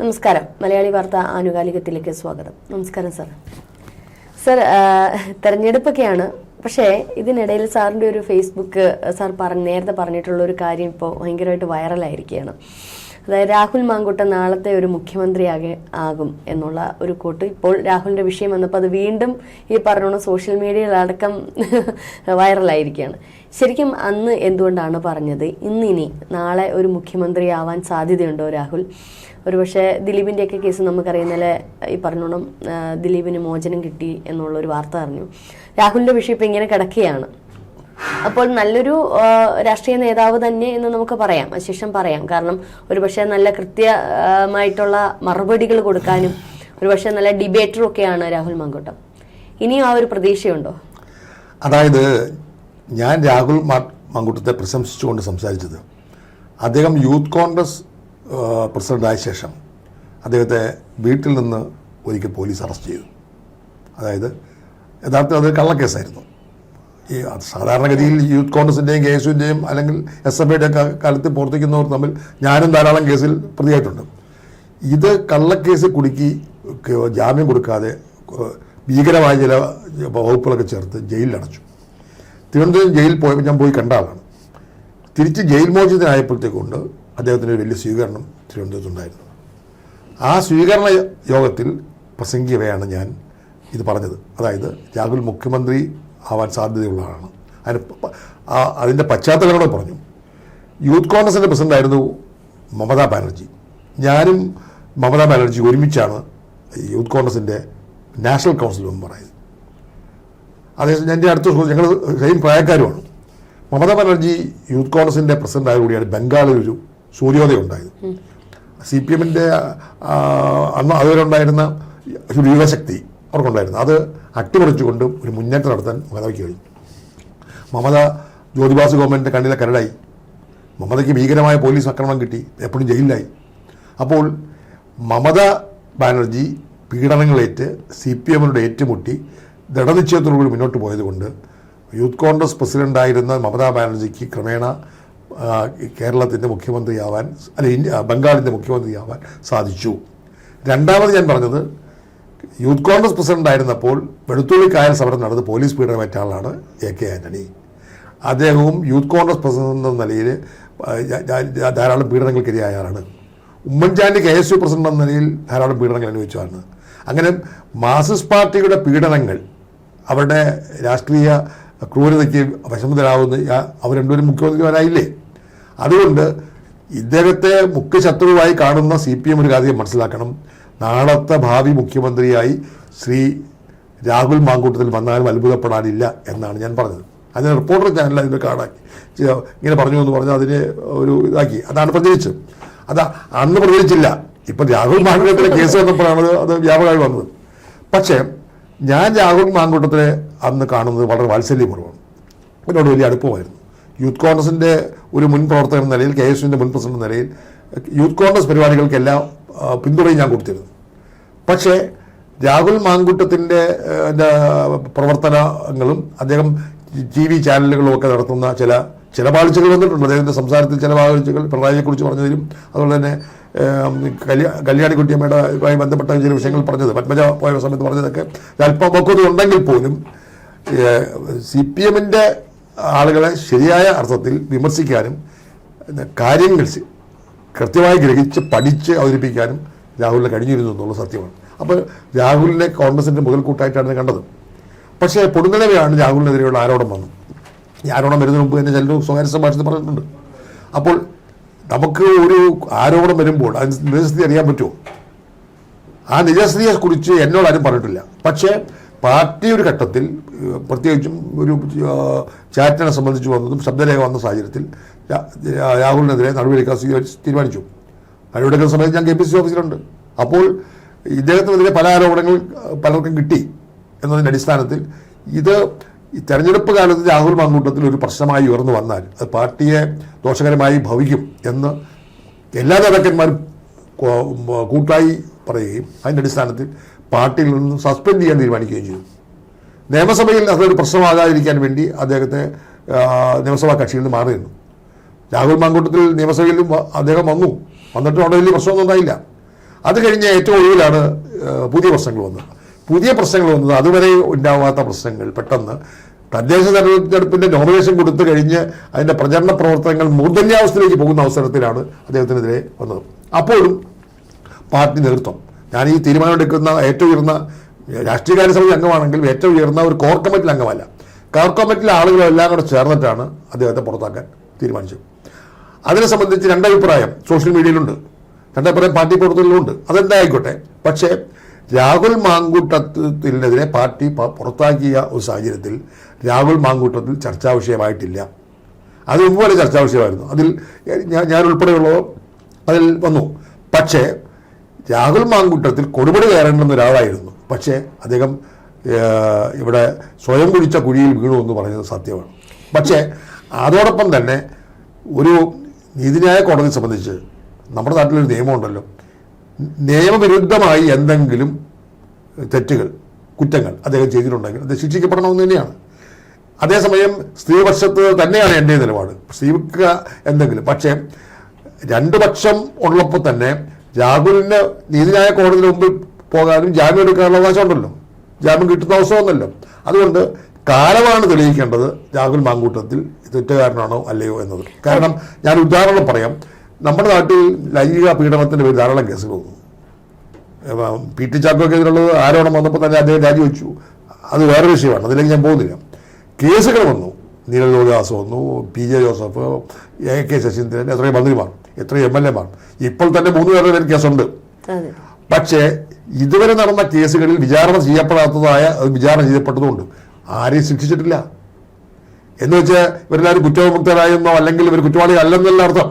നമസ്കാരം. മലയാളി വാർത്ത ആനുകാലികത്തിലേക്ക് സ്വാഗതം. നമസ്കാരം സാർ. സാർ തെരഞ്ഞെടുപ്പൊക്കെയാണ്. പക്ഷേ ഇതിനിടയിൽ സാറിന്റെ ഒരു ഫേസ്ബുക്ക് സാർ പറഞ്ഞ നേരത്തെ പറഞ്ഞിട്ടുള്ള ഒരു കാര്യം ഇപ്പോൾ ഭയങ്കരമായിട്ട് വൈറലായിരിക്കുകയാണ്. അതായത് രാഹുൽ മാങ്കുട്ട നാളത്തെ ഒരു മുഖ്യമന്ത്രിയാകെ ആകും എന്നുള്ള ഒരു കൂട്ട് ഇപ്പോൾ രാഹുലിന്റെ വിഷയം വന്നപ്പോൾ അത് വീണ്ടും ഈ പറഞ്ഞോണം സോഷ്യൽ മീഡിയയിലടക്കം വൈറലായിരിക്കുകയാണ്. ശരിക്കും അന്ന് എന്തുകൊണ്ടാണ് പറഞ്ഞത്? ഇന്നിനി നാളെ ഒരു മുഖ്യമന്ത്രിയാവാൻ സാധ്യതയുണ്ടോ രാഹുൽ? ഒരുപക്ഷെ ദിലീപിന്റെയൊക്കെ കേസ് നമുക്കറിയുന്നതിലെ ഈ പറഞ്ഞോണം ദിലീപിന് മോചനം കിട്ടി എന്നുള്ള ഒരു വാർത്ത അറിഞ്ഞു. രാഹുലിന്റെ വിഷയം ഇപ്പം ഇങ്ങനെ കിടക്കുകയാണ്. അപ്പോൾ നല്ലൊരു രാഷ്ട്രീയ നേതാവ് തന്നെ എന്ന് നമുക്ക് പറയാം അശേഷം പറയാം. കാരണം ഒരുപക്ഷെ നല്ല കൃത്യമായിട്ടുള്ള മറുപടികൾ കൊടുക്കാനും ഒരുപക്ഷെ നല്ല ഡിബേറ്ററും ഒക്കെയാണ് രാഹുൽ മങ്കോട്ടം. ഇനിയും ആ ഒരു പ്രതീക്ഷയുണ്ടോ? അതായത് ഞാൻ രാഹുൽ മങ്കുട്ടത്തെ പ്രശംസിച്ചുകൊണ്ട് സംസാരിച്ചത്. അദ്ദേഹം യൂത്ത് കോൺഗ്രസ് ആ, പ്രസിഡന്റായ ശേഷം അദ്ദേഹത്തെ വീട്ടിൽ നിന്ന് ഒരിക്കൽ പോലീസ് അറസ്റ്റ് ചെയ്തു. അതായത് യഥാർത്ഥത്തിൽ അതൊരു കള്ളക്കേസായിരുന്നു. ഈ സാധാരണഗതിയിൽ യൂത്ത് കോൺഗ്രസിന്റെയും കെ എസ് അല്ലെങ്കിൽ എസ് എഫ് ഐയുടെ കാലത്ത് പ്രവർത്തിക്കുന്നവർ തമ്മിൽ ഞാനും ധാരാളം കേസിൽ പ്രതിയായിട്ടുണ്ട്. ഇത് കള്ളക്കേസ് കുടുക്കി ജാമ്യം കൊടുക്കാതെ ഭീകരമായ ചില വകുപ്പുകളൊക്കെ ചേർത്ത് ജയിലിലടച്ചു. തിരുവനന്തപുരം ജയിലിൽ പോയപ്പോൾ ഞാൻ പോയി കണ്ട ആളാണ്. തിരിച്ച് ജയിൽ മോചിതനായപ്പോഴത്തേക്കൊണ്ട് അദ്ദേഹത്തിന് ഒരു വലിയ സ്വീകരണം തിരുവനന്തപുരത്തുണ്ടായിരുന്നു. ആ സ്വീകരണ യോഗത്തിൽ പ്രസംഗിക്കവെയാണ് ഞാൻ ഇത് പറഞ്ഞത്. അതായത് രാഹുൽ മുഖ്യമന്ത്രി ആവാൻ സാധ്യതയുള്ളതാണ് അതിന് അതിന്റെ പശ്ചാത്തലങ്ങളോട് പറഞ്ഞു. യൂത്ത് കോൺഗ്രസിന്റെ പ്രസിഡന്റായിരുന്നു മമതാ ബാനർജി. ഞാനും മമതാ ബാനർജി ഒരുമിച്ചാണ് യൂത്ത് കോൺഗ്രസിന്റെ നാഷണൽ കൗൺസിൽ മെമ്പറായത് അതേസമയം എന്റെ അടുത്ത സുഹൃത്ത് ഞങ്ങൾ സെയിം പ്രായക്കാരുമാണ്. മമതാ ബാനർജി യൂത്ത് കോൺഗ്രസിന്റെ പ്രസിഡന്റായ കൂടിയാണ് ബംഗാളിൽ ഒരു സൂര്യോദയം ഉണ്ടായത് സി പി എമ്മിന്റെ അന്ന് അതുവരെ ഉണ്ടായിരുന്ന യുവശക്തി അവർക്കുണ്ടായിരുന്നു. അത് അട്ടിമറിച്ചുകൊണ്ട് ഒരു മുന്നേറ്റം നടത്താൻ മമതയ്ക്ക് കഴിഞ്ഞു. മമത ജ്യോതിബാസ് ഗവൺമെന്റിന്റെ കണ്ണിലെ കരടായി. മമതയ്ക്ക് ഭീകരമായ പോലീസ് ആക്രമണം കിട്ടി. എപ്പോഴും ജയിലിലായി. അപ്പോൾ മമത ബാനർജി പീഡനങ്ങളേറ്റ് സി പി എമ്മിനോട് ഏറ്റുമുട്ടി ദൃഢനിശ്ചയത്തോടുകൂടി മുന്നോട്ട് പോയതുകൊണ്ട് യൂത്ത് കോൺഗ്രസ് പ്രസിഡന്റായിരുന്ന മമതാ ബാനർജിക്ക് ക്രമേണ കേരളത്തിന്റെ മുഖ്യമന്ത്രിയാവാൻ അല്ലെ ഇന്ത്യ ബംഗാളിന്റെ മുഖ്യമന്ത്രിയാവാൻ സാധിച്ചു. രണ്ടാമത് ഞാൻ പറഞ്ഞത് യൂത്ത് കോൺഗ്രസ് പ്രസിഡന്റ് ആയിരുന്നപ്പോൾ വെളുത്തുള്ളി കായൽ സമരം നടന്ന് പോലീസ് പീഡനമേറ്റ ആളാണ് എ കെ ആന്റണി. അദ്ദേഹവും യൂത്ത് കോൺഗ്രസ് പ്രസിഡന്റ് എന്ന നിലയിൽ ധാരാളം പീഡനങ്ങൾക്കിരയായ ആളാണ്. Oommen Chandy K S U president എന്ന നിലയിൽ ധാരാളം പീഡനങ്ങൾ അനുഭവിച്ചതാണ് അങ്ങനെ മാർസിസ്റ്റ് പാർട്ടിയുടെ പീഡനങ്ങൾ അവരുടെ രാഷ്ട്രീയ ക്രൂരതയ്ക്ക് വിഷമതരാകുന്ന യാ- അവർ രണ്ടുപേരും മുഖ്യമന്ത്രിമാരായില്ലേ? അതുകൊണ്ട് ഇദ്ദേഹത്തെ മുഖ്യ ശത്രുവായി കാണുന്ന സി പി എം ഒരു കാര്യം മനസ്സിലാക്കണം. നാളത്തെ ഭാവി മുഖ്യമന്ത്രിയായി ശ്രീ രാഹുൽ മാങ്കൂട്ടത്തിൽ വന്നാലും അത്ഭുതപ്പെടാനില്ല എന്നാണ് ഞാൻ പറഞ്ഞത്. അതിന് റിപ്പോർട്ടർ ചാനൽ അതിന്റെ കാണാക്കി ഇങ്ങനെ പറഞ്ഞു എന്ന് പറഞ്ഞാൽ അതിനെ ഒരു ഇതാക്കി. അതാണ് പ്രചരിച്ചത് അത് അന്ന് പ്രചരിച്ചില്ല ഇപ്പം രാഹുൽ മാങ്കൂട്ടത്തിലെ കേസ് വന്നപ്പോഴാണ് അത് വ്യാപകമായി വന്നത്. പക്ഷേ ഞാൻ രാഹുൽ മാങ്കൂട്ടത്തിനെ അന്ന് കാണുന്നത് വളരെ വാത്സല്യപൂർവമാണ്. എന്നോട് വലിയ അടുപ്പമായിരുന്നു. യൂത്ത് കോൺഗ്രസിന്റെ ഒരു മുൻ പ്രവർത്തകൻ എന്ന നിലയിൽ കെ എസ് യുവിന്റെ മുൻ പ്രസിഡന്റ് നിലയിൽ യൂത്ത് കോൺഗ്രസ് പരിപാടികൾക്കെല്ലാം പിന്തുണയും ഞാൻ കൊടുത്തിരുന്നു. പക്ഷേ രാഹുൽ മാങ്കുട്ടത്തിന്റെ പ്രവർത്തനങ്ങളും അദ്ദേഹം ടി വി ചാനലുകളും ഒക്കെ നടത്തുന്ന ചില ചില പാളിച്ചകൾ വന്നിട്ടുണ്ട്. അദ്ദേഹത്തിന്റെ സംസാരത്തിൽ ചില പാളിച്ചകൾ പിണറായിയെക്കുറിച്ച് പറഞ്ഞതിലും അതുപോലെ തന്നെ കല്യാ കല്യാണിക്കുട്ടിയമ്മയുടെ ആയി ബന്ധപ്പെട്ട ചില വിഷയങ്ങൾ പറഞ്ഞത് പത്മജ പോയ സമയത്ത് പറഞ്ഞതൊക്കെ അല്പം ഒക്കെ ഉണ്ടെങ്കിൽ പോലും സി പി എമ്മിന്റെ ആളുകളെ ശരിയായ അർത്ഥത്തിൽ വിമർശിക്കാനും കാര്യങ്ങൾ കൃത്യമായി ഗ്രഹിച്ച് പഠിച്ച് അവതരിപ്പിക്കാനും രാഹുലിന് കഴിഞ്ഞിരുന്നു എന്നുള്ള സത്യമാണ്. അപ്പോൾ രാഹുലിനെ കോൺഗ്രസിന്റെ മുതൽക്കൂട്ടായിട്ടാണ് കണ്ടത്. പക്ഷേ പൊടുന്നലവയാണ് രാഹുലിനെതിരെയുള്ള ആരോപണം വന്നു ഈ ആരോപണം വരുന്നതിന് മുമ്പ് തന്നെ ചിലർ സ്വകാര്യ സംഭാഷണത്തിൽ പറഞ്ഞിട്ടുണ്ട്. അപ്പോൾ നമുക്ക് ഒരു ആരോപണം വരുമ്പോൾ അതിന് നിജസ്ഥിതി അറിയാൻ പറ്റുമോ? ആ നിജസ്ഥിതിയെ കുറിച്ച് എന്നോട് ആരും പറഞ്ഞിട്ടില്ല. പക്ഷേ പാർട്ടി ഒരു ഘട്ടത്തിൽ പ്രത്യേകിച്ചും ഒരു ചാറ്റിനെ സംബന്ധിച്ച് വന്നതും ശബ്ദരേഖ വന്ന സാഹചര്യത്തിൽ രാഹുലിനെതിരെ നടപടിയെടുക്കാൻ സ്വീകരിച്ച് തീരുമാനിച്ചു. നടപടിയെടുക്കുന്ന സമയത്ത് ഞാൻ കെ പി സി ഓഫീസിലുണ്ട്. അപ്പോൾ ഇദ്ദേഹത്തിനെതിരെ പല ആരോപണങ്ങൾ പലർക്കും കിട്ടി എന്നതിന്റെ അടിസ്ഥാനത്തിൽ ഇത് ഈ തെരഞ്ഞെടുപ്പ് കാലത്ത് രാഹുൽ മാങ്കൂട്ടത്തിൽ ഒരു പ്രശ്നമായി ഉയർന്നു വന്നാൽ അത് പാർട്ടിയെ ദോഷകരമായി ഭവിക്കും എന്ന് എല്ലാ നേതാക്കന്മാരും കൂട്ടായി പറയുകയും അതിന്റെ അടിസ്ഥാനത്തിൽ പാർട്ടിയിൽ നിന്നും സസ്പെൻഡ് ചെയ്യാൻ തീരുമാനിക്കുകയും ചെയ്തു. നിയമസഭയിൽ അതൊരു പ്രശ്നമാകാതിരിക്കാൻ വേണ്ടി അദ്ദേഹത്തെ നിയമസഭാ കക്ഷിയിൽ നിന്ന് മാറി നിന്നു രാഹുൽ മാങ്കൂട്ടത്തിൽ നിയമസഭയിൽ വ- അദ്ദേഹം വന്നു. വന്നിട്ട് അവിടെ വലിയ പ്രശ്നമൊന്നും ഉണ്ടായില്ല. അത് കഴിഞ്ഞ് ഏറ്റവും ഒഴിവിലാണ് പുതിയ പ്രശ്നങ്ങൾ വന്നത്. പുതിയ പ്രശ്നങ്ങൾ വന്നത് അതുവരെ ഉണ്ടാവാത്ത പ്രശ്നങ്ങൾ. പെട്ടെന്ന് തദ്ദേശ തെരഞ്ഞെടുപ്പിന്റെ നോമിനേഷൻ കൊടുത്തു കഴിഞ്ഞ് അതിന്റെ പ്രചരണ പ്രവർത്തനങ്ങൾ മൂർധന്യാവസ്ഥയിലേക്ക് പോകുന്ന അവസരത്തിലാണ് അദ്ദേഹത്തിനെതിരെ വന്നത്. അപ്പോഴും പാർട്ടി നേതൃത്വം. ഞാൻ ഈ തീരുമാനമെടുക്കുന്ന ഏറ്റവും ഉയർന്ന രാഷ്ട്രീയകാര്യ സമിതി അംഗമാണെങ്കിലും ഏറ്റവും ഉയർന്ന ഒരു കോർ കമ്മിറ്റിയിൽ അംഗമല്ല. കോർ കമ്മിറ്റിയിലെ ആളുകളെല്ലാം കൂടെ ചേർന്നിട്ടാണ് അദ്ദേഹത്തെ പുറത്താക്കാൻ തീരുമാനിച്ചത്. അതിനെ സംബന്ധിച്ച് രണ്ടഭിപ്രായം സോഷ്യൽ മീഡിയയിലുണ്ട്. രണ്ടഭിപ്രായം പാർട്ടി പ്രവർത്തനത്തിലുണ്ട്. അതെന്തായിക്കോട്ടെ? പക്ഷേ രാഹുൽ മാങ്കൂട്ടത്തിനെതിരെ പാർട്ടി പുറത്താക്കിയ ഒരു സാഹചര്യത്തിൽ രാഹുൽ മാങ്കൂട്ടത്തിൽ ചർച്ചാ വിഷയമായിട്ടില്ല. അത് വരെ ചർച്ചാ വിഷയമായിരുന്നു. അതിൽ ഞാൻ ഉൾപ്പെടെയുള്ളവർ അതിൽ വന്നു. പക്ഷേ രാഹുൽ മാങ്കുട്ടത്തിൽ കൊടുപടി കയറേണ്ടുന്ന ഒരാളായിരുന്നു. പക്ഷേ അദ്ദേഹം ഇവിടെ സ്വയം കുഴിച്ച കുഴിയിൽ വീണു എന്ന് പറയുന്നത് സത്യമാണ്. പക്ഷേ അതോടൊപ്പം തന്നെ ഒരു നീതിന്യായ കോടതിയെ സംബന്ധിച്ച് നമ്മുടെ നാട്ടിലൊരു നിയമമുണ്ടല്ലോ. നിയമവിരുദ്ധമായി എന്തെങ്കിലും തെറ്റുകൾ കുറ്റങ്ങൾ അദ്ദേഹം ചെയ്തിട്ടുണ്ടെങ്കിൽ അത് ശിക്ഷിക്കപ്പെടണമെന്ന് തന്നെയാണ്. അതേസമയം സ്ത്രീപക്ഷത്ത് തന്നെയാണ് എന്റെ നിലപാട്. സ്ത്രീക്ക് എന്തെങ്കിലും പക്ഷേ രണ്ട് പക്ഷം ഉള്ളപ്പോൾ തന്നെ രാഹുലിന് നീതിന്യായ കോടതിയുടെ മുമ്പിൽ പോകാനും ജാമ്യം എടുക്കാനുള്ള അവകാശം ഉണ്ടല്ലോ. ജാമ്യം കിട്ടുന്ന അവസരമൊന്നല്ലോ അതുകൊണ്ട് കാലമാണ് തെളിയിക്കേണ്ടത് രാഹുൽ മാങ്കൂട്ടത്തിൽ തെറ്റുകാരനാണോ അല്ലയോ എന്നത്. കാരണം ഞാൻ ഉദാഹരണം പറയാം. നമ്മുടെ നാട്ടിൽ ലൈംഗിക പീഡനത്തിന്റെ പേര് ധാരാളം കേസുകൾ വന്നു. പി ടി ചാക്കോക്കെതിരുള്ളത് ആരോപണം വന്നപ്പോൾ തന്നെ അദ്ദേഹം രാജിവെച്ചു. അത് വേറെ വിഷയമാണ്. അതിലേക്ക് ഞാൻ പോകുന്നില്ല. കേസുകൾ വന്നു. നീരജ് ലോകദാസ് വന്നു. P J Joseph A K Saseendran എത്രയോ മന്ത്രിമാർ. എത്രയോ എം എൽ എമാർ ഇപ്പോൾ തന്നെ മൂന്ന് പേരുടെ പേര് കേസുണ്ട്. പക്ഷേ ഇതുവരെ നടന്ന കേസുകളിൽ വിചാരണ ചെയ്യപ്പെടാത്തതായ വിചാരണ ചെയ്യപ്പെട്ടതുകൊണ്ട് ആരെയും ശിക്ഷിച്ചിട്ടില്ല. എന്ന് വെച്ചാൽ ഇവരെല്ലാവരും കുറ്റവിമുക്തരായെന്നോ അല്ലെങ്കിൽ ഇവർ കുറ്റവാളി അല്ലെന്നല്ല അർത്ഥം.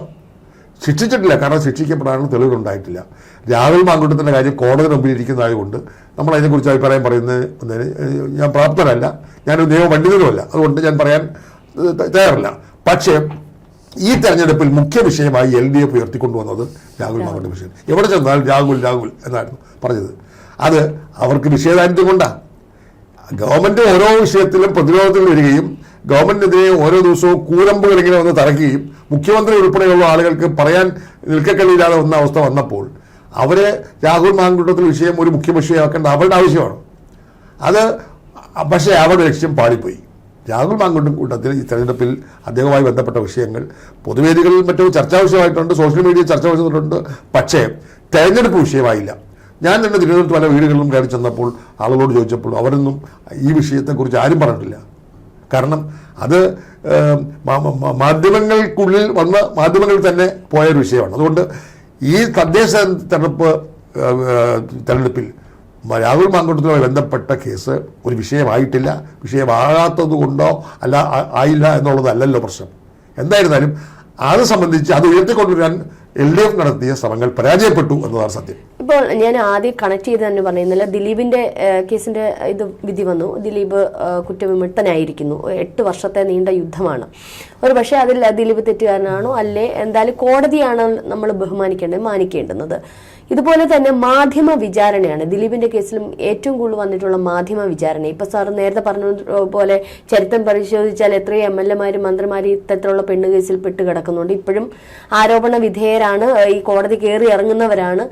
ശിക്ഷിച്ചിട്ടില്ല. കാരണം ശിക്ഷിക്കപ്പെടാനുള്ള തെളിവുകളുണ്ടായിട്ടില്ല. രാഹുൽ മാങ്കുട്ടത്തിന്റെ കാര്യം കോടതി മുമ്പിൽ ഇരിക്കുന്നതായതുകൊണ്ട് നമ്മൾ അതിനെക്കുറിച്ച് അഭിപ്രായം പറയുന്നത് ഞാൻ പ്രാപ്തരല്ല ഞാനൊരു നിയമ പണ്ഡിതനുമല്ല അതുകൊണ്ട് ഞാൻ പറയാൻ തയ്യാറല്ല. പക്ഷേ ഈ തെരഞ്ഞെടുപ്പിൽ മുഖ്യ വിഷയമായി എൽ ഡി എഫ് ഉയർത്തിക്കൊണ്ടുവന്നത് രാഹുൽ മാങ്കുട്ട വിഷയം എവിടെ ചെന്നാൽ രാഹുൽ രാഹുൽ എന്നായിരുന്നു പറഞ്ഞത്. അത് അവർക്ക് വിഷയദാരിദ്ര്യം കൊണ്ടാണ് ഗവൺമെന്റ് ഓരോ വിഷയത്തിലും പ്രതിരോധത്തിൽ വരികയും ഗവൺമെന്റിനെതിരെ ഓരോ ദിവസവും കൂരമ്പുകൾ ഇങ്ങനെ വന്ന് തറയ്ക്കുകയും മുഖ്യമന്ത്രി ഉൾപ്പെടെയുള്ള ആളുകൾക്ക് പറയാൻ നിൽക്കക്കല്ലില്ലാതെ വന്ന അവസ്ഥ വന്നപ്പോൾ അവരെ രാഹുൽ മാങ്കുട്ടത്തിൽ വിഷയം ഒരു മുഖ്യ വിഷയമാക്കേണ്ട അവരുടെ ആവശ്യമാണ്. അത് പക്ഷേ അവരുടെ ലക്ഷ്യം പാളിപ്പോയി. രാഹുൽ മാങ്കുണ്ടും കൂട്ടത്തിൽ ഈ തെരഞ്ഞെടുപ്പിൽ അദ്ദേഹവുമായി ബന്ധപ്പെട്ട വിഷയങ്ങൾ പൊതുവേദികളിൽ മറ്റും ചർച്ചാ വിഷയമായിട്ടുണ്ട് സോഷ്യൽ മീഡിയ ചർച്ചാ വിഷയമായിട്ടുണ്ട് പക്ഷേ തെരഞ്ഞെടുപ്പ് വിഷയമായില്ല. ഞാൻ തന്നെ തിരുവനന്തപുരത്ത് പല വീടുകളിലും കയറി ചെന്നപ്പോൾ ആളുകളോട് ചോദിച്ചപ്പോൾ അവരൊന്നും ഈ വിഷയത്തെക്കുറിച്ച് ആരും പറഞ്ഞിട്ടില്ല. കാരണം അത് മാധ്യമങ്ങൾക്കുള്ളിൽ വന്ന മാധ്യമങ്ങളിൽ തന്നെ പോയൊരു വിഷയമാണ്. അതുകൊണ്ട് ഈ തദ്ദേശ തെരഞ്ഞെടുപ്പ് തെരഞ്ഞെടുപ്പിൽ രാഹുൽ മാങ്കുട്ടത്തുമായി ബന്ധപ്പെട്ട കേസ് ഒരു വിഷയമായിട്ടില്ല. വിഷയമാകാത്തത് കൊണ്ടോ അല്ല ആയില്ല എന്നുള്ളതല്ലല്ലോ പ്രശ്നം. എന്തായിരുന്നാലും അത് സംബന്ധിച്ച് അത് ഉയർത്തിക്കൊണ്ടുവരാൻ എൽ ഡി എഫ് നടത്തിയ ശ്രമങ്ങൾ പരാജയപ്പെട്ടു എന്നതാണ് സത്യം. ഇപ്പോൾ ഞാൻ ആദ്യം കണക്ട് ചെയ്ത് തന്നെ പറയുന്നില്ല. ദിലീപിന്റെ കേസിന്റെ ഇത് വിധി വന്നു. ദിലീപ് കുറ്റവിമുക്തനായിരിക്കുന്നു. എട്ട് വർഷത്തെ നീണ്ട യുദ്ധമാണ്. ഒരു പക്ഷേ അതിൽ ദിലീപ് തെറ്റുകാരനാണോ? അല്ലേ? എന്തായാലും കോടതിയാണ് നമ്മൾ ബഹുമാനിക്കേണ്ടത് മാനിക്കേണ്ടുന്നത്. ഇതുപോലെ തന്നെ മാധ്യമ വിചാരണയാണ്. ദിലീപിന്റെ കേസിലും ഏറ്റവും കൂടുതൽ വന്നിട്ടുള്ള മാധ്യമ വിചാരണ. ഇപ്പൊ സാർ നേരത്തെ പറഞ്ഞ പോലെ ചരിത്രം പരിശോധിച്ചാൽ എത്രയും എം എൽ എമാരും മന്ത്രിമാരും ഇത്തരത്തിലുള്ള പെണ്ണ് കേസിൽ പെട്ട് കിടക്കുന്നുണ്ട്. ഇപ്പോഴും ആരോപണ വിധേയരാണ്. ഈ കോടതി കയറി ഇറങ്ങുന്നവരാണ്.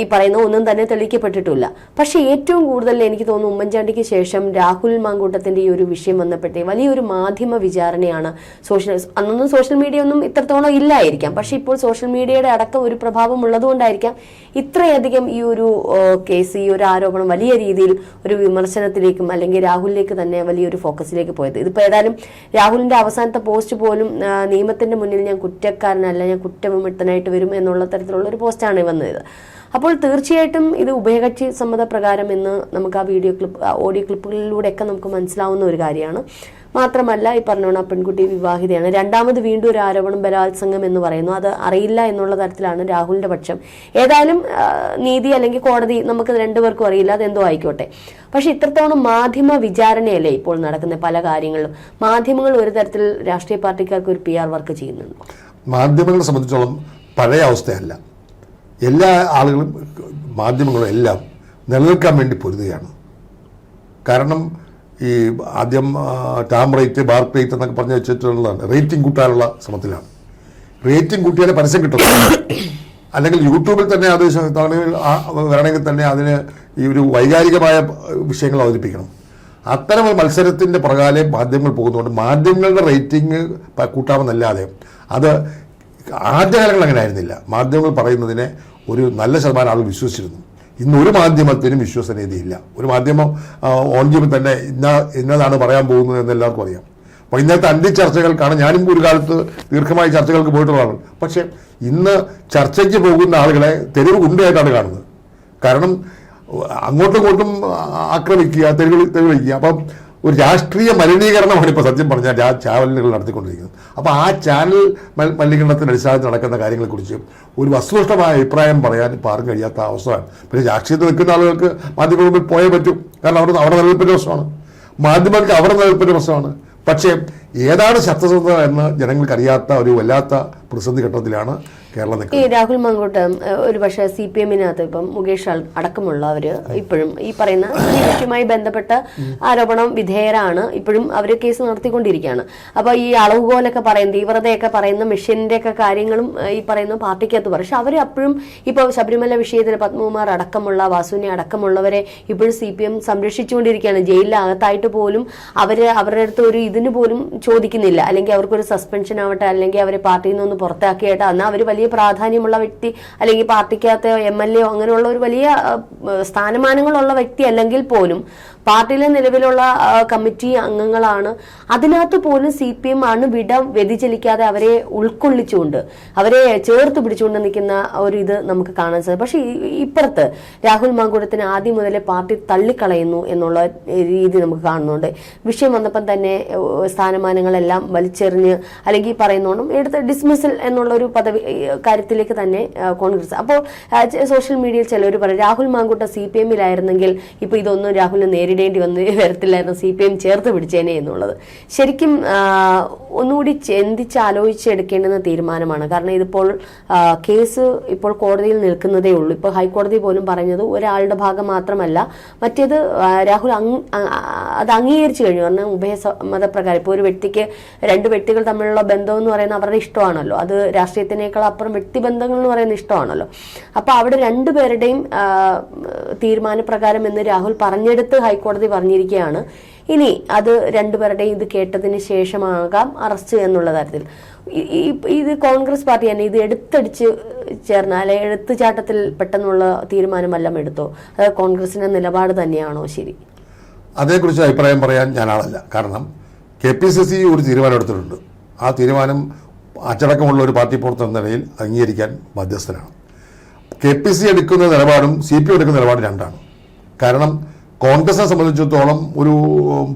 ഈ പറയുന്ന ഒന്നും തന്നെ തെളിയിക്കപ്പെട്ടിട്ടില്ല. പക്ഷെ ഏറ്റവും കൂടുതൽ എനിക്ക് തോന്നുന്നു ഉമ്മൻചാണ്ടിക്ക് ശേഷം രാഹുൽ മാങ്കൂട്ടത്തിന്റെ ഈ ഒരു വിഷയം വന്നപ്പെട്ടേ വലിയൊരു മാധ്യമ വിചാരണയാണ് സോഷ്യൽ അന്നൊന്നും സോഷ്യൽ മീഡിയ ഒന്നും ഇത്രത്തോളം ഇല്ലായിരിക്കാം. പക്ഷെ ഇപ്പോൾ സോഷ്യൽ മീഡിയയുടെ അടക്കം ഒരു പ്രഭാവം ഉള്ളതുകൊണ്ടായിരിക്കാം ഇത്രയധികം ഈ ഒരു കേസ് ഈ ഒരു ആരോപണം വലിയ രീതിയിൽ ഒരു വിമർശനത്തിലേക്കും അല്ലെങ്കിൽ രാഹുലിലേക്ക് തന്നെ വലിയൊരു ഫോക്കസിലേക്ക് പോയത്. ഇതിപ്പോൾ ഏതായാലും രാഹുലിന്റെ അവസാനത്തെ പോസ്റ്റ് പോലും നിയമത്തിന്റെ മുന്നിൽ ഞാൻ കുറ്റക്കാരനല്ല ഞാൻ കുറ്റവിമുക്തനായിട്ട് വരും എന്നുള്ള തരത്തിലുള്ള ഒരു പോസ്റ്റാണ് വന്നത്. അപ്പോൾ തീർച്ചയായിട്ടും ഇത് ഉഭയകക്ഷി സമ്മതപ്രകാരം എന്ന് നമുക്ക് ആ വീഡിയോ ക്ലിപ്പ് ഓഡിയോ ക്ലിപ്പുകളിലൂടെയൊക്കെ നമുക്ക് മനസ്സിലാവുന്ന ഒരു കാര്യമാണ്. മാത്രമല്ല ഈ പറഞ്ഞോണം ആ പെൺകുട്ടി വിവാഹിതയാണ്. രണ്ടാമത് വീണ്ടും ഒരു ആരോപണം ബലാത്സംഗം എന്ന് പറയുന്നു. അത് അറിയില്ല എന്നുള്ള തരത്തിലാണ് രാഹുലിന്റെ പക്ഷം. ഏതായാലും നീതി അല്ലെങ്കിൽ കോടതി നമുക്ക് രണ്ടുപേർക്കും അറിയില്ല. അതെന്തോ ആയിക്കോട്ടെ. പക്ഷെ ഇത്രത്തോളം മാധ്യമ വിചാരണയല്ലേ ഇപ്പോൾ നടക്കുന്ന പല കാര്യങ്ങളിലും? മാധ്യമങ്ങൾ ഒരു തരത്തിൽ രാഷ്ട്രീയ പാർട്ടിക്കാർക്ക് ഒരു പി ആർ വർക്ക് ചെയ്യുന്നുണ്ട്? മാധ്യമങ്ങളെ സംബന്ധിച്ചോളം പഴയ അവസ്ഥയല്ല. എല്ലാ ആളുകളും മാധ്യമങ്ങളും എല്ലാം നിലനിൽക്കാൻ വേണ്ടി പൊരുതുകയാണ്. കാരണം ഈ ആദ്യം ടാം റേറ്റ് ബാർ റേറ്റ് എന്നൊക്കെ പറഞ്ഞു വെച്ചിട്ടുള്ളതാണ്. റേറ്റിംഗ് കൂട്ടാനുള്ള ശ്രമത്തിലാണ്. റേറ്റിംഗ് കൂട്ടിയാലേ പരസ്യം കിട്ടും അല്ലെങ്കിൽ യൂട്യൂബിൽ തന്നെ അത് വരണമെങ്കിൽ തന്നെ അതിന് ഈ ഒരു വൈകാരികമായ വിഷയങ്ങൾ അവതരിപ്പിക്കണം. അത്തരം ഒരു മത്സരത്തിന്റെ പ്രകാരം മാധ്യമങ്ങൾ പോകുന്നതുകൊണ്ട് മാധ്യമങ്ങളുടെ റേറ്റിംഗ് കൂട്ടാമെന്നല്ലാതെ അത് ആദ്യകാലങ്ങൾ അങ്ങനെ ആയിരുന്നില്ല മാധ്യമങ്ങൾ പറയുന്നതിനെ ഒരു നല്ല ശതമാനം ആളുകൾ വിശ്വസിച്ചിരുന്നു. ഇന്ന് ഒരു മാധ്യമത്തിനും വിശ്വസനീയതയില്ല. ഒരു മാധ്യമം ഓൺ ചെയ്യുമ്പോൾ തന്നെ ഇന്ന ഇന്നതാണ് പറയാൻ പോകുന്നത് എന്ന് എല്ലാവർക്കും അറിയാം. അപ്പോൾ ഇന്നത്തെ അന്ത്യ ചർച്ചകൾക്കാണ് ഞാനും ഒരു കാലത്ത് ദീർഘമായ ചർച്ചകൾക്ക് പോയിട്ടുള്ളതാണ്. പക്ഷേ ഇന്ന് ചർച്ചയ്ക്ക് പോകുന്ന ആളുകളെ തെരുവ് ഗുണ്ടയായിട്ടാണ് കാണുന്നത്. കാരണം അങ്ങോട്ടും ഇങ്ങോട്ടും ആക്രമിക്കുക തെരുവ് തെരുവിളിക്കുക അപ്പം ഒരു രാഷ്ട്രീയ മലിനീകരണമാണ് ഇപ്പോൾ സത്യം പറഞ്ഞാൽ ആ ചാനലുകൾ നടത്തിക്കൊണ്ടിരിക്കുന്നത്. അപ്പോൾ ആ ചാനൽ മലിനീകരണത്തിന്റെ അടിസ്ഥാനത്തിൽ നടക്കുന്ന കാര്യങ്ങളെക്കുറിച്ച് ഒരു വസ്തുനിഷ്ഠമായ അഭിപ്രായം പറയാൻ ഇപ്പോൾ കഴിയാത്ത അവസരമാണ് പിന്നെ രാഷ്ട്രീയത്തിൽ നിൽക്കുന്ന ആളുകൾക്ക് മാധ്യമങ്ങൾ പോയേ പറ്റൂ. കാരണം അവർ അവരുടെ നിലനിൽപ്പിന്റെ പ്രശ്നമാണ്. മാധ്യമങ്ങൾക്ക് അവരുടെ നിലനിൽപ്പിന്റെ പ്രശ്നമാണ്. പക്ഷേ ഏതാണ് സത്യസന്ധത എന്ന് ജനങ്ങൾക്കറിയാത്ത ഒരു വല്ലാത്ത പ്രതിസന്ധി ഘട്ടത്തിലാണ് ഈ രാഹുൽ മങ്കോട്ട് ഒരു പക്ഷേ സി പി എമ്മിനകത്ത് ഇപ്പം മുകേഷ് അടക്കമുള്ള അടക്കമുള്ളവര് ഇപ്പോഴും ഈ പറയുന്ന ഈ ബന്ധപ്പെട്ട ആരോപണം വിധേയരാണ് ഇപ്പോഴും അവർ കേസ് നടത്തിക്കൊണ്ടിരിക്കുകയാണ്. അപ്പൊ ഈ അളവുകോലൊക്കെ പറയുന്ന തീവ്രതയൊക്കെ പറയുന്ന മെഷീനിന്റെ ഒക്കെ കാര്യങ്ങളും ഈ പറയുന്ന പാർട്ടിക്കകത്ത് പറയും. പക്ഷെ അവർ അപ്പോഴും ഇപ്പോൾ ശബരിമല വിഷയത്തിൽ പത്മകുമാർ അടക്കമുള്ള വാസുവിനെ അടക്കമുള്ളവരെ ഇപ്പോഴും സി പി എം സംരക്ഷിച്ചുകൊണ്ടിരിക്കുകയാണ്. ജയിലിനകത്തായിട്ട് പോലും അവർ അവരുടെ അടുത്ത് ഒരു ഇതിന് പോലും ചോദിക്കുന്നില്ല. അല്ലെങ്കിൽ അവർക്കൊരു സസ്പെൻഷൻ ആവട്ടെ അല്ലെങ്കിൽ അവരെ പാർട്ടിയിൽ നിന്ന് പുറത്താക്കിയിട്ട് എന്നാൽ അവർ വലിയ പ്രാധാന്യമുള്ള വ്യക്തി അല്ലെങ്കിൽ പാർട്ടിക്കകത്ത് എം എൽ എ അങ്ങനെയുള്ള ഒരു വലിയ സ്ഥാനമാനങ്ങളുള്ള വ്യക്തി അല്ലെങ്കിൽ പോലും പാർട്ടിയിലെ നിലവിലുള്ള കമ്മിറ്റി അംഗങ്ങളാണ്. അതിനകത്ത് പോലും സി പി എം ആണ് വിട വ്യതിചലിക്കാതെ അവരെ ഉൾക്കൊള്ളിച്ചുകൊണ്ട് അവരെ ചേർത്ത് പിടിച്ചുകൊണ്ട് നിൽക്കുന്ന ഒരു ഇത് നമുക്ക് കാണാൻ സാധിക്കും. പക്ഷേ ഇപ്പുറത്ത് രാഹുൽ മാങ്കുടത്തിന് ആദ്യം മുതലേ പാർട്ടി തള്ളിക്കളയുന്നു എന്നുള്ള രീതി നമുക്ക് കാണുന്നുണ്ട്. വിഷയം വന്നപ്പം തന്നെ സ്ഥാനമാനങ്ങളെല്ലാം വലിച്ചെറിഞ്ഞ് അല്ലെങ്കിൽ പറയുന്നോണം എടുത്ത് ഡിസ്മിസൽ എന്നുള്ള ഒരു പദവി കാര്യത്തിലേക്ക് തന്നെ കോൺഗ്രസ്. അപ്പോൾ സോഷ്യൽ മീഡിയയിൽ ചിലർ പറയും രാഹുൽ മാങ്കുട്ട സി പി എമ്മിലായിരുന്നെങ്കിൽ ഇപ്പോൾ ഇതൊന്നും രാഹുലിന് നേരിടേണ്ടി വന്ന് വരത്തില്ലായിരുന്നു. സി പി എം ചേർത്ത് പിടിച്ചേനെ എന്നുള്ളത്. ശരിക്കും ഒന്നുകൂടി ചിന്തിച്ച് ആലോചിച്ചെടുക്കേണ്ടുന്ന തീരുമാനമാണ്. കാരണം ഇതിപ്പോൾ കേസ് ഇപ്പോൾ കോടതിയിൽ നിൽക്കുന്നതേ ഉള്ളൂ. ഇപ്പോൾ ഹൈക്കോടതി പോലും പറഞ്ഞത് ഒരാളുടെ ഭാഗം മാത്രമല്ല മറ്റേത് രാഹുൽ അത് അംഗീകരിച്ചു കഴിഞ്ഞു. കാരണം ഉഭയസമ്മതപ്രകാരം ഇപ്പോൾ ഒരു വ്യക്തിക്ക് രണ്ട് വ്യക്തികൾ തമ്മിലുള്ള ബന്ധം എന്ന് പറയുന്നത് അവരുടെ ഇഷ്ടമാണല്ലോ. അത് രാഷ്ട്രീയത്തിനേക്കാൾ അപ്പുറം വ്യക്തിബന്ധങ്ങൾ എന്ന് പറയുന്നത് ഇഷ്ടമാണല്ലോ. അപ്പോൾ അവിടെ രണ്ടുപേരുടെയും തീരുമാനപ്രകാരം എന്ന് രാഹുൽ പറഞ്ഞെടുത്ത് ഹൈക്കോടതി പറഞ്ഞിരിക്കുകയാണ്. ഇനി അത് രണ്ടുപേരുടെയും ഇത് കേട്ടതിന് ശേഷമാകാം അറസ്റ്റ് എന്നുള്ള തരത്തിൽ. ഇത് കോൺഗ്രസ് പാർട്ടി തന്നെ ഇത് എടുത്തടിച്ച് ചേർന്ന അല്ലെ എടുത്തുചാട്ടത്തിൽ പെട്ടെന്നുള്ള തീരുമാനമെല്ലാം എടുത്തോ? അത് കോൺഗ്രസിന്റെ നിലപാട് തന്നെയാണോ ശരി? അതേക്കുറിച്ച് അഭിപ്രായം പറയാൻ ഞാൻ ആളല്ല കാരണം കെ പി സി സി ഒരു തീരുമാനം എടുത്തിട്ടുണ്ട്. ആ തീരുമാനം അച്ചടക്കമുള്ള ഒരു പാർട്ടി എന്ന നിലയിൽ അംഗീകരിക്കാൻ ബാധ്യസ്ഥനാണ്. കെ പി സി എടുക്കുന്ന നിലപാടും സി പി എടുക്കുന്ന നിലപാടും രണ്ടാണ്. കാരണം കോൺഗ്രസിനെ സംബന്ധിച്ചിടത്തോളം ഒരു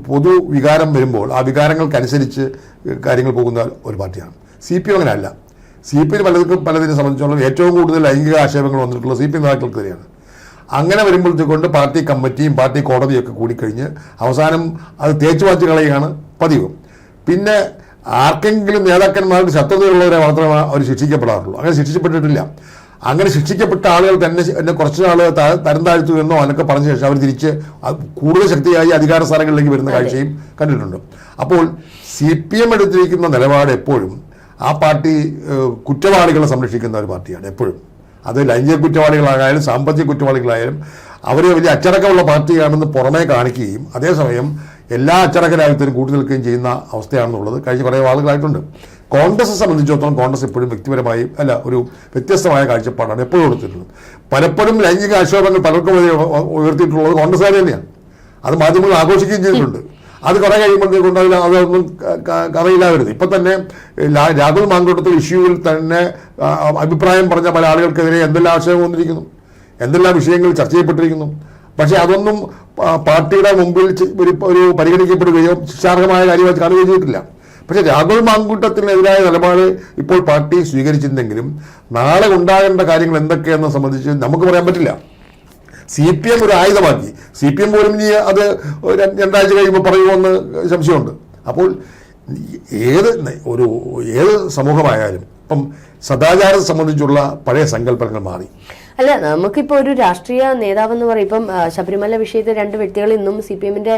പൊതു വികാരം വരുമ്പോൾ ആ വികാരങ്ങൾക്കനുസരിച്ച് കാര്യങ്ങൾ പോകുന്ന ഒരു പാർട്ടിയാണ്. സി പി അങ്ങനെ അല്ല സി പി പലർക്കും പലതിനെ സംബന്ധിച്ചോളം ഏറ്റവും കൂടുതൽ ലൈംഗിക ആക്ഷേപങ്ങൾ വന്നിട്ടുള്ള സി പി നേതാക്കൾക്ക് തന്നെയാണ്. അങ്ങനെ വരുമ്പോഴത്തേക്കൊണ്ട് പാർട്ടി കമ്മിറ്റിയും പാർട്ടി കോടതിയൊക്കെ കൂടിക്കഴിഞ്ഞ് അവസാനം അത് തേച്ചു മാറ്റി കളയുകയാണ് പതിവ്. പിന്നെ ആർക്കെങ്കിലും നേതാക്കന്മാരുടെ ശത്രുതയുള്ളവരെ മാത്രമേ അവർ ശിക്ഷിക്കപ്പെടാറുള്ളൂ. അങ്ങനെ ശിക്ഷിക്കപ്പെട്ടിട്ടില്ല. അങ്ങനെ ശിക്ഷിക്കപ്പെട്ട ആളുകൾ തന്നെ എന്നെ കുറച്ച് നാൾ തരം താഴ്ത്തു എന്നോ എന്നൊക്കെ പറഞ്ഞ ശേഷം അവർ തിരിച്ച് കൂടുതൽ ശക്തിയായി അധികാര സ്ഥാനങ്ങളിലേക്ക് വരുന്ന കാഴ്ചയും കണ്ടിട്ടുണ്ട്. അപ്പോൾ സി പി എം എടുത്തിരിക്കുന്ന നിലപാട് എപ്പോഴും ആ പാർട്ടി കുറ്റവാളികളെ സംരക്ഷിക്കുന്ന ഒരു പാർട്ടിയാണ് എപ്പോഴും. അത് ലൈംഗിക കുറ്റവാളികളായാലും സാമ്പത്തിക കുറ്റവാളികളായാലും അവർ വലിയ അച്ചടക്കമുള്ള പാർട്ടിയാണെന്ന് പുറമേ കാണിക്കുകയും അതേസമയം എല്ലാ അച്ചടക്ക രാജ്യത്തിനും കൂട്ടി നിൽക്കുകയും ചെയ്യുന്ന അവസ്ഥയാണെന്നുള്ളത് കഴിഞ്ഞ കുറേ ആളുകളായിട്ടുണ്ട് കോൺഗ്രസ് സംബന്ധിച്ചിടത്തോളം കോൺഗ്രസ് എപ്പോഴും വ്യക്തിപരമായി അല്ല ഒരു വ്യത്യസ്തമായ കാഴ്ചപ്പാടാണ് എപ്പോഴും എടുത്തിട്ടുള്ളത് പലപ്പോഴും ലൈംഗിക ആക്ഷേപങ്ങൾ പലർക്കും ഉയർത്തിയിട്ടുള്ളത് കോൺഗ്രസ്സുകാർ തന്നെയാണ്. അത് മാധ്യമങ്ങൾ ആഘോഷിക്കുകയും ചെയ്തിട്ടുണ്ട്. അത് കുറെ കഴിയുമ്പോഴത്തേക്കൊണ്ട് അതിൽ അതൊന്നും ക- ക- കഥയില്ലാവരുത് ഇപ്പം തന്നെ രാഹുൽ മാങ്കോട്ടത്തിൽ ഇഷ്യൂവിൽ തന്നെ അഭിപ്രായം പറഞ്ഞ പല ആളുകൾക്കെതിരെ എന്തെല്ലാം ആശയം വന്നിരിക്കുന്നു എന്തെല്ലാം വിഷയങ്ങൾ ചർച്ച ചെയ്യപ്പെട്ടിരിക്കുന്നു. പക്ഷേ അതൊന്നും പാർട്ടിയുടെ മുമ്പിൽ ഒരു പരിഗണിക്കപ്പെടുകയോ ശിക്ഷാർഹമായ കാര്യമായി കാണുകയോ ചെയ്തിട്ടില്ല. പക്ഷേ രാഹുൽ മാങ്കൂട്ടത്തിനെതിരായ നിലപാട് ഇപ്പോൾ പാർട്ടി സ്വീകരിച്ചിരുന്നെങ്കിലും നാളെ ഉണ്ടാകേണ്ട കാര്യങ്ങൾ എന്തൊക്കെയെന്ന് സംബന്ധിച്ച് നമുക്ക് പറയാൻ പറ്റില്ല. സി പി എം ഒരു ആയുധമാക്കി. സി പി എം പോലും ഇനി അത് രണ്ടാഴ്ച കഴിയുമ്പോൾ പറയുമെന്ന് സംശയമുണ്ട്. അപ്പോൾ ഏത് ഒരു ഏത് സമൂഹമായാലും ഇപ്പം സദാചാരത്തെ സംബന്ധിച്ചുള്ള പഴയ സങ്കല്പങ്ങൾ മാറി. അല്ല നമുക്കിപ്പോ ഒരു രാഷ്ട്രീയ നേതാവ് എന്ന് പറയും. ഇപ്പം ശബരിമല വിഷയത്തിൽ രണ്ട് വ്യക്തികൾ ഇന്നും സി പി എമ്മിന്റെ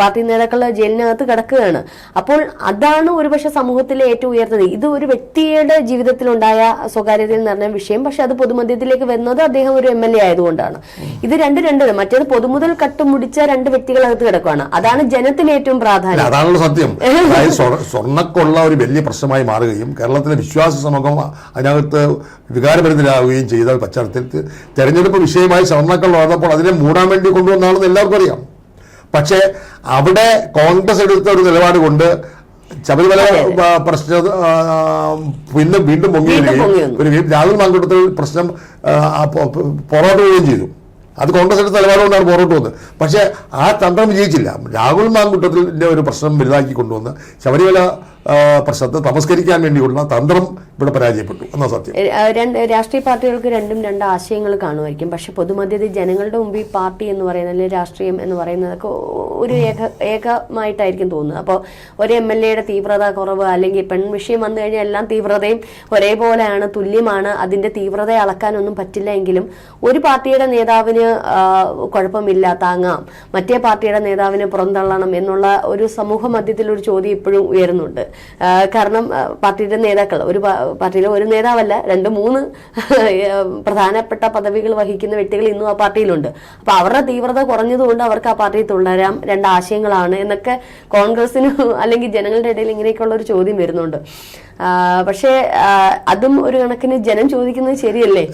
പാർട്ടി നേതാക്കൾ ജയിലിനകത്ത് കിടക്കുകയാണ്. അപ്പോൾ അതാണ് ഒരുപക്ഷെ സമൂഹത്തിലെ ഏറ്റവും ഉയർന്നത്. ഇത് ഒരു വ്യക്തിയുടെ ജീവിതത്തിലുണ്ടായ സ്വകാര്യതയിൽ നിറഞ്ഞ വിഷയം. പക്ഷെ അത് പൊതുമധ്യത്തിലേക്ക് വരുന്നത് അദ്ദേഹം ഒരു എം എൽ എ ആയതുകൊണ്ടാണ്. ഇത് രണ്ട് രണ്ട് മറ്റേത് പൊതുമുതൽ കട്ടുമുടിച്ച രണ്ട് വ്യക്തികളകത്ത് കിടക്കുകയാണ് അതാണ് ജനത്തിന് ഏറ്റവും പ്രാധാന്യം. അതാണല്ലോ സത്യം. സ്വർണക്കൊള്ള ഒരു വലിയ പ്രശ്നമായി മാറുകയും കേരളത്തിലെ വിശ്വാസ സമൂഹം അതിനകത്ത് വികാരപരിതരാകുകയും ചെയ്ത പശ്ചാത്തലത്തിൽ തെരഞ്ഞെടുപ്പ് വിഷയമായി സ്വർണക്കൊള്ള വന്നപ്പോൾ അതിനെ മൂടാൻ വേണ്ടി കൊണ്ടുവന്നാണെന്ന് എല്ലാവർക്കും അറിയാം. പക്ഷേ അവിടെ കോൺഗ്രസ് എടുത്ത ഒരു നിലപാട് കൊണ്ട് ശബരിമല പ്രശ്ന പിന്നെ വീണ്ടും പൊങ്ങി വരികയും രാഹുൽ മാങ്കൂട്ടത്തിൽ പ്രശ്നം പുറകോട്ട് പോവുകയും ചെയ്തു. അത് കോൺഗ്രസ് എടുത്ത നിലപാടുകൊണ്ടാണ് പുറകോട്ട് വന്നത് പക്ഷേ ആ തന്ത്രം വിജയിച്ചില്ല. രാഹുൽ മാങ്കൂട്ടത്തിന്റെ ഒരു പ്രശ്നം വലുതാക്കി കൊണ്ടുവന്ന് ശബരിമല പ്രശ്നത്തെ തമസ്കരിക്കാൻ വേണ്ടിയുള്ള തന്ത്രം ഇവിടെ പരാജയപ്പെട്ടു. എന്നാ സത്യം. രണ്ട് രാഷ്ട്രീയ പാർട്ടികൾക്ക് രണ്ടും രണ്ട് ആശയങ്ങൾ കാണുമായിരിക്കും. പക്ഷെ പൊതുമധ്യത്തിൽ ജനങ്ങളുടെ മുമ്പിൽ പാർട്ടി എന്ന് പറയുന്നത് അല്ലെങ്കിൽ രാഷ്ട്രീയം എന്ന് പറയുന്നതൊക്കെ ഒരു ഏക ഏകമായിട്ടായിരിക്കും തോന്നുന്നത്. അപ്പോൾ ഒരു എം എൽ എയുടെ തീവ്രത കുറവ് അല്ലെങ്കിൽ പെൺ വിഷയം വന്നു കഴിഞ്ഞാൽ എല്ലാം തീവ്രതയും ഒരേപോലെയാണ് തുല്യമാണ് അതിന്റെ തീവ്രത അളക്കാനൊന്നും പറ്റില്ല എങ്കിലും ഒരു പാർട്ടിയുടെ നേതാവിന് കുഴപ്പമില്ല താങ്ങാം. മറ്റേ പാർട്ടിയുടെ നേതാവിനെ പുറന്തള്ളണം എന്നുള്ള ഒരു സമൂഹ മധ്യത്തിൽ ഒരു ചോദ്യം ഇപ്പോഴും ഉയരുന്നുണ്ട്. കാരണം പാർട്ടിയുടെ നേതാക്കൾ ഒരു പാർട്ടിയിലെ ഒരു നേതാവല്ല രണ്ട് മൂന്ന് പ്രധാനപ്പെട്ട പദവികൾ വഹിക്കുന്ന വ്യക്തികൾ ഇന്നും ആ പാർട്ടിയിലുണ്ട്. അപ്പൊ അവരുടെ തീവ്രത കുറഞ്ഞതുകൊണ്ട് അവർക്ക് ആ പാർട്ടിയിൽ തുടരാം രണ്ട് ആശയങ്ങളാണ് എന്നൊക്കെ കോൺഗ്രസിന് അല്ലെങ്കിൽ ജനങ്ങളുടെ ഇടയിൽ ഇങ്ങനെയൊക്കെയുള്ള ഒരു ചോദ്യം വരുന്നുണ്ട്. പക്ഷേ അതും ഒരു കണക്കിന് ജനം ചോദിക്കുന്നത് ശരിയല്ലേ?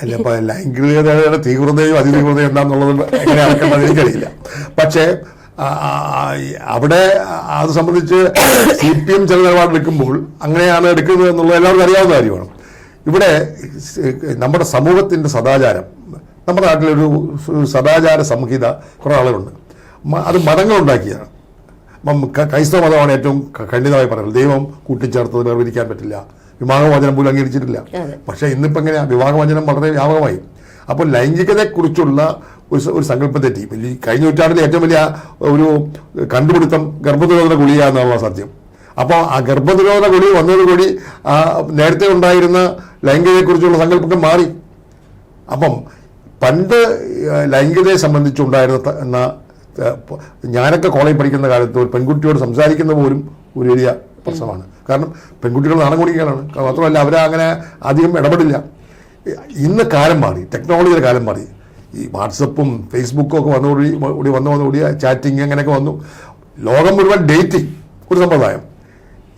ലൈംഗികതയുടെ തീവ്രതയും അതിതീവ്രതയും എന്താണെന്നുള്ളത് പക്ഷേ അവിടെ അത് സംബന്ധിച്ച് സി പി എം ചില നിലപാടെടുക്കുമ്പോൾ അങ്ങനെയാണ് എടുക്കുന്നത് എന്നുള്ളത് എല്ലാവർക്കും അറിയാവുന്ന കാര്യമാണ്. ഇവിടെ നമ്മുടെ സമൂഹത്തിന്റെ സദാചാരം നമ്മുടെ നാട്ടിലൊരു സദാചാര സംഹിത കുറേ ആളുകളുണ്ട്. അത് മതങ്ങളുണ്ടാക്കിയതാണ് ക്രൈസ്തവ മതമാണ് ഏറ്റവും ഖണ്ഡിതമായി പറയുന്നത്. ദൈവം കൂട്ടിച്ചേർത്തത് വേർതിരിക്കാൻ പറ്റില്ല. വിവാഹമോചനം പോലും അംഗീകരിച്ചിട്ടില്ല. പക്ഷേ ഇന്നിപ്പോൾ എങ്ങനെയാണ് വിവാഹമോചനം വളരെ വ്യാപകമായി. അപ്പോൾ ലൈംഗികതയെക്കുറിച്ചുള്ള ഒരു ഒരു സങ്കല്പം തെറ്റി. ഈ കഴിഞ്ഞ നൂറ്റാണ്ടിലെ ഏറ്റവും വലിയ ഒരു കണ്ടുപിടുത്തം ഗർഭനിരോധന ഗുളിക എന്നുള്ള സത്യം. അപ്പോൾ ആ ഗർഭനിരോധന ഗുളി വന്നതോടുകൂടി ആ നേരത്തെ ഉണ്ടായിരുന്ന ലൈംഗികതയെക്കുറിച്ചുള്ള സങ്കല്പം മാറി. അപ്പം പണ്ട് ലൈംഗികതയെ സംബന്ധിച്ചുണ്ടായിരുന്ന ഞാനൊക്കെ കോളേജിൽ പഠിക്കുന്ന കാലത്ത് ഒരു പെൺകുട്ടിയോട് സംസാരിക്കുന്ന പോലും ഒരു വലിയ പ്രശ്നമാണ്. കാരണം പെൺകുട്ടികൾ നാണം മാത്രമല്ല അവരെ അങ്ങനെ അധികം ഇടപെടില്ല. ഇന്ന് കാലം മാറി ടെക്നോളജിയുടെ കാലം മാറി. ഈ വാട്സപ്പും ഫേസ്ബുക്കും ഒക്കെ വന്നോടി കൂടി വന്നു വന്നുകൂടി ചാറ്റിങ് അങ്ങനെയൊക്കെ വന്നു. ലോകം മുഴുവൻ ഡേറ്റിംഗ് ഒരു സമ്പ്രദായം.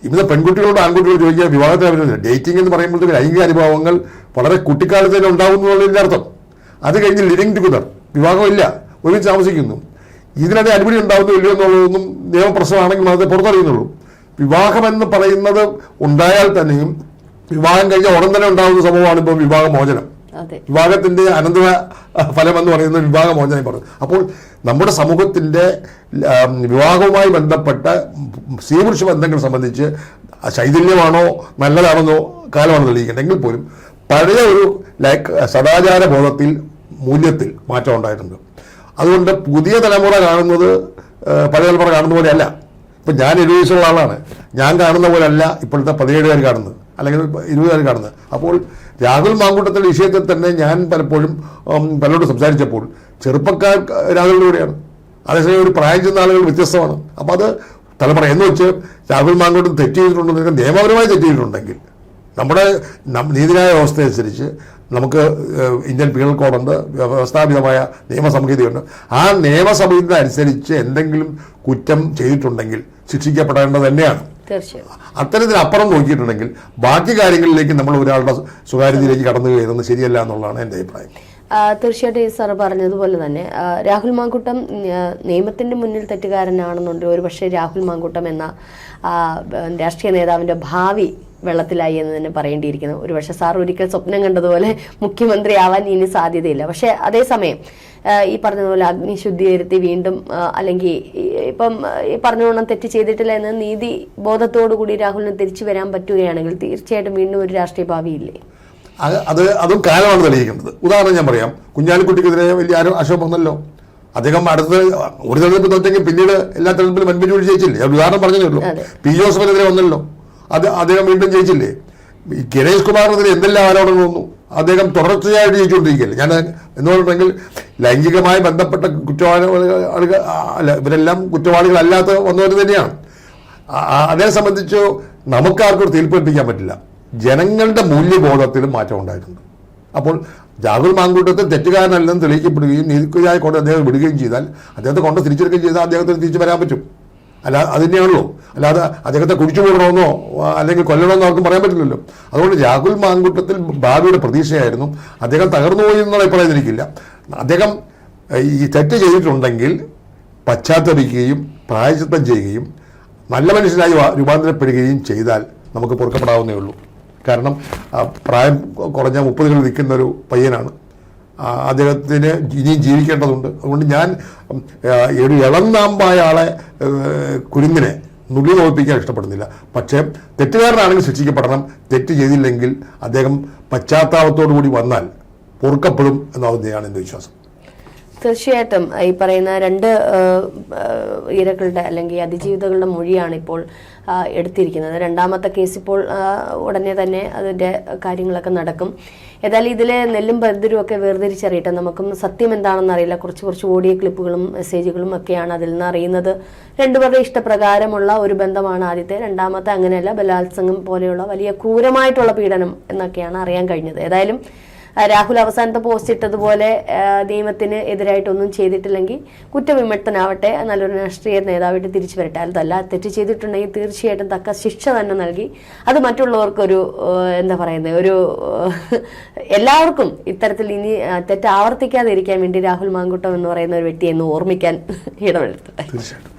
ഇന്ന് പെൺകുട്ടികളോട് ആൺകുട്ടികളോട് ചോദിക്കുക വിവാഹത്തിന് വരുന്നില്ല ഡേറ്റിംഗ് എന്ന് പറയുമ്പോഴത്തേക്ക് ലൈംഗിക അനുഭവങ്ങൾ വളരെ കുട്ടിക്കാലത്ത് തന്നെ ഉണ്ടാകുന്നു എന്നുള്ളതിന്റെ അർത്ഥം. അത് കഴിഞ്ഞ് ലിവിങ് ടുഗദർ വിവാഹമില്ല ഒരുമിച്ച് താമസിക്കുന്നു. ഇതിനിടെ അനുമതി ഉണ്ടാവുന്നു ഇല്ലയോ എന്നുള്ളതൊന്നും നിയമപ്രശ്നമാണെങ്കിൽ മാത്രമേ പുറത്തറിയുന്നുള്ളൂ. വിവാഹമെന്ന് പറയുന്നത് ഉണ്ടായാൽ തന്നെയും വിവാഹം കഴിഞ്ഞ ഉടൻ തന്നെ ഉണ്ടാകുന്ന സംഭവമാണ് ഇപ്പോൾ വിവാഹമോചനം. വിവാഹത്തിന്റെ അനന്തര ഫലം എന്ന് പറയുന്നത് വിവാഹമോചനം പറഞ്ഞു അപ്പോൾ നമ്മുടെ സമൂഹത്തിന്റെ വിവാഹവുമായി ബന്ധപ്പെട്ട സ്ത്രീ പുരുഷ ബന്ധങ്ങൾ സംബന്ധിച്ച് ശൈഥില്യമാണോ നല്ലതാണെന്നോ കാലമാണ് തെളിയിക്കേണ്ടത്. എങ്കിൽ പോലും പഴയ ഒരു ലൈക്ക് സദാചാര ബോധത്തിൽ മൂല്യത്തിൽ മാറ്റം ഉണ്ടായിട്ടുണ്ട്. അതുകൊണ്ട് പുതിയ തലമുറ കാണുന്നത് പഴയ തലമുറ കാണുന്ന പോലെയല്ല. ഇപ്പം ഞാൻ എഴുപത് വയസ്സുള്ള ആളാണ്. ഞാൻ കാണുന്ന പോലെയല്ല ഇപ്പോഴത്തെ പതിനേഴുകാർ കാണുന്നത്. അല്ലെങ്കിൽ ഇരുപതുകാർ കാണുന്നത് അപ്പോൾ രാഹുൽ മാങ്കൂട്ടത്തിന്റെ വിഷയത്തിൽ തന്നെ ഞാൻ പലപ്പോഴും പലരോട് സംസാരിച്ചപ്പോൾ ചെറുപ്പക്കാർ രാഹുലിന്റെ കൂടെയാണ്. അതേസമയം ഒരു പ്രായം ചെന്ന ആളുകൾ വ്യത്യസ്തമാണ്. അപ്പോൾ അത് തലമുറ എന്ന് വെച്ച് രാഹുൽ മാങ്കൂട്ടം തെറ്റ് ചെയ്തിട്ടുണ്ടെങ്കിൽ നിയമപരമായി തെറ്റ് ചെയ്തിട്ടുണ്ടെങ്കിൽ നമ്മുടെ നീതിന്യായ വ്യവസ്ഥയനുസരിച്ച് നമുക്ക് ഇന്ത്യൻ പീനൽ കോഡുണ്ട് വ്യവസ്ഥാപിതമായ നിയമസംഹിതയുണ്ട്. ആ നിയമസംഹിത അനുസരിച്ച് എന്തെങ്കിലും കുറ്റം ചെയ്തിട്ടുണ്ടെങ്കിൽ ശിക്ഷിക്കപ്പെടേണ്ടത് തന്നെയാണ്. തീർച്ചയായും. അത്തരത്തിലപ്പുറം നോക്കിയിട്ടുണ്ടെങ്കിൽ ബാക്കി കാര്യങ്ങളിലേക്ക് നമ്മൾ ഒരാളുടെ സ്വകാര്യതയിലേക്ക് കടന്നു കയറുന്നത് ശരിയല്ല എന്നുള്ളതാണ് എന്റെ അഭിപ്രായം. തീർച്ചയായിട്ടും ഈ സാർ പറഞ്ഞതുപോലെ തന്നെ രാഹുൽ മാങ്കുട്ടം നിയമത്തിന്റെ മുന്നിൽ തെറ്റുകാരനാണെന്നുണ്ട് ഒരു പക്ഷേ രാഹുൽ മാങ്കുട്ടം എന്ന രാഷ്ട്രീയ നേതാവിന്റെ ഭാവി വെള്ളത്തിലായി എന്ന് തന്നെ പറയേണ്ടിയിരിക്കുന്നു. ഒരു പക്ഷേ സാർ ഒരിക്കൽ സ്വപ്നം കണ്ടതുപോലെ മുഖ്യമന്ത്രി ആവാൻ ഇനി സാധ്യതയില്ല. പക്ഷേ അതേസമയം ഈ പറഞ്ഞതുപോലെ അഗ്നി ശുദ്ധീകരിത്തി വീണ്ടും അല്ലെങ്കിൽ ഇപ്പം ഈ പറഞ്ഞോണം തെറ്റ് ചെയ്തിട്ടില്ല എന്ന് നീതി ബോധത്തോടു കൂടി രാഹുലിന് തിരിച്ചു വരാൻ പറ്റുകയാണെങ്കിൽ തീർച്ചയായിട്ടും വീണ്ടും ഒരു രാഷ്ട്രീയ ഭാവിയില്ലേ? അത് അത് കാലമാണ് തെളിയിക്കേണ്ടത്. ഉദാഹരണം ഞാൻ പറയാം. കുഞ്ഞാലിക്കുട്ടിക്കെതിരെ വലിയ ആരും ആശയം വന്നല്ലോ. അദ്ദേഹം അടുത്ത് ഒരു തെരഞ്ഞെടുപ്പ് തോറ്റെങ്കിൽ പിന്നീട് എല്ലാ തെരഞ്ഞെടുപ്പിലും വൻപിരി ജയിച്ചില്ലേ? ഞാൻ ഒരു ഉദാഹരണം പറഞ്ഞതേ ഉള്ളൂ. പി ജോസഫിനെതിരെ വന്നല്ലോ. അത് അദ്ദേഹം വീണ്ടും ജയിച്ചില്ലേ? ഗണേഷ് കുമാറിനെതിരെ എന്തെല്ലാം ആരോപണങ്ങൾ വന്നു അദ്ദേഹം തുടർച്ചയായിട്ട് ജയിച്ചുകൊണ്ടിരിക്കുകയല്ലേ? ഞാൻ എന്ന് ലൈംഗികമായി ബന്ധപ്പെട്ട കുറ്റവാളികൾ അല്ല ഇവരെല്ലാം കുറ്റവാളികളല്ലാത്ത വന്നവർ തന്നെയാണ്. അതേ സംബന്ധിച്ച് നമുക്കാർക്കും തീർപ്പേൽപ്പിക്കാൻ പറ്റില്ല. ജനങ്ങളുടെ മൂല്യബോധത്തിലും മാറ്റം ഉണ്ടായിട്ടുണ്ട്. അപ്പോൾ രാഹുൽ മാങ്കൂട്ടത്തെ തെറ്റുകാരനല്ലെന്ന് തെളിയിക്കപ്പെടുകയും നീതിക്കുയായി കൊണ്ട് അദ്ദേഹം വിടുകയും ചെയ്താൽ അദ്ദേഹത്തെ കൊണ്ട് തിരിച്ചെടുക്കുകയും ചെയ്താൽ അദ്ദേഹത്തിന് തിരിച്ചു വരാൻ പറ്റും. അല്ല അത് തന്നെയാണല്ലോ. അല്ലാതെ അദ്ദേഹത്തെ കുടിച്ചു കൂടണമെന്നോ അല്ലെങ്കിൽ കൊല്ലണമെന്നോ ആർക്കും പറയാൻ പറ്റില്ലല്ലോ. അതുകൊണ്ട് രാഹുൽ മാങ്കുട്ടത്തിൽ ഭാവിയുടെ പ്രതീക്ഷയായിരുന്നു. അദ്ദേഹം തകർന്നു പോയി എന്നുള്ള അഭിപ്രായം എനിക്കില്ല. അദ്ദേഹം ഈ തെറ്റ് ചെയ്തിട്ടുണ്ടെങ്കിൽ പശ്ചാത്തപിക്കുകയും പ്രായച്ചിത്തം ചെയ്യുകയും നല്ല മനുഷ്യനായി രൂപാന്തരപ്പെടുകയും ചെയ്താൽ നമുക്ക് പൊറുക്കപ്പെടാവുന്നേ ഉള്ളൂ. കാരണം പ്രായം കുറഞ്ഞ മുപ്പതുകളിൽ നിൽക്കുന്ന ഒരു പയ്യനാണ്. അദ്ദേഹത്തിന് ഇനിയും ജീവിക്കേണ്ടതുണ്ട്. അതുകൊണ്ട് ഞാൻ ഒരു ഇളന്നാമ്പായ ആളെ കുരുങ്ങിനെ നുള്ളി നോപ്പിക്കാൻ ഇഷ്ടപ്പെടുന്നില്ല. പക്ഷേ തെറ്റുകാരനാണെങ്കിൽ ശിക്ഷിക്കപ്പെടണം. തെറ്റ് ചെയ്തില്ലെങ്കിൽ അദ്ദേഹം പശ്ചാത്താപത്തോടു കൂടി വന്നാൽ പൊറുക്കപ്പെടും എന്നാവുന്നതാണ് എന്റെ വിശ്വാസം. തീർച്ചയായിട്ടും. ഈ പറയുന്ന രണ്ട് ഇരകളുടെ അല്ലെങ്കിൽ അതിജീവിതകളുടെ മൊഴിയാണ് ഇപ്പോൾ എടുത്തിരിക്കുന്നത്. രണ്ടാമത്തെ കേസ് ഇപ്പോൾ ഉടനെ തന്നെ അതിന്റെ കാര്യങ്ങളൊക്കെ നടക്കും. ഏതായാലും ഇതിലെ നെല്ലും ബന്ദരും ഒക്കെ വേർതിരിച്ചറിയട്ടെ. നമുക്കും സത്യം എന്താണെന്ന് അറിയില്ല. കുറച്ച് കുറച്ച് ഓഡിയോ ക്ലിപ്പുകളും മെസ്സേജുകളും ഒക്കെയാണ് അതിൽ നിന്ന് അറിയുന്നത്. രണ്ടുപേരുടെ ഇഷ്ടപ്രകാരമുള്ള ഒരു ബന്ധമാണ് ആദ്യത്തെ. രണ്ടാമത്തെ അങ്ങനെയല്ല ബലാത്സംഗം പോലെയുള്ള വലിയ ക്രൂരമായിട്ടുള്ള പീഡനം എന്നൊക്കെയാണ് അറിയാൻ കഴിഞ്ഞത്. ഏതായാലും രാഹുൽ അവസാനത്തെ പോസ്റ്റ് ഇട്ടതുപോലെ നിയമത്തിന് എതിരായിട്ടൊന്നും ചെയ്തിട്ടില്ലെങ്കിൽ കുറ്റവിമുക്തനാവട്ടെ നല്ലൊരു രാഷ്ട്രീയ നേതാവായിട്ട് തിരിച്ചു വരട്ടെ. അതല്ല തെറ്റ് ചെയ്തിട്ടുണ്ടെങ്കിൽ തീർച്ചയായിട്ടും തക്ക ശിക്ഷ തന്നെ നൽകി. അത് മറ്റുള്ളവർക്കൊരു എന്താ പറയുന്നത് ഒരു എല്ലാവർക്കും ഇത്തരത്തിൽ ഇനി തെറ്റ് ആവർത്തിക്കാതിരിക്കാൻ വേണ്ടി രാഹുൽ മാങ്കുട്ടം എന്ന് പറയുന്ന ഒരു വ്യക്തിയെ ഒന്ന് ഓർമ്മിക്കാൻ തീർച്ചയായിട്ടും.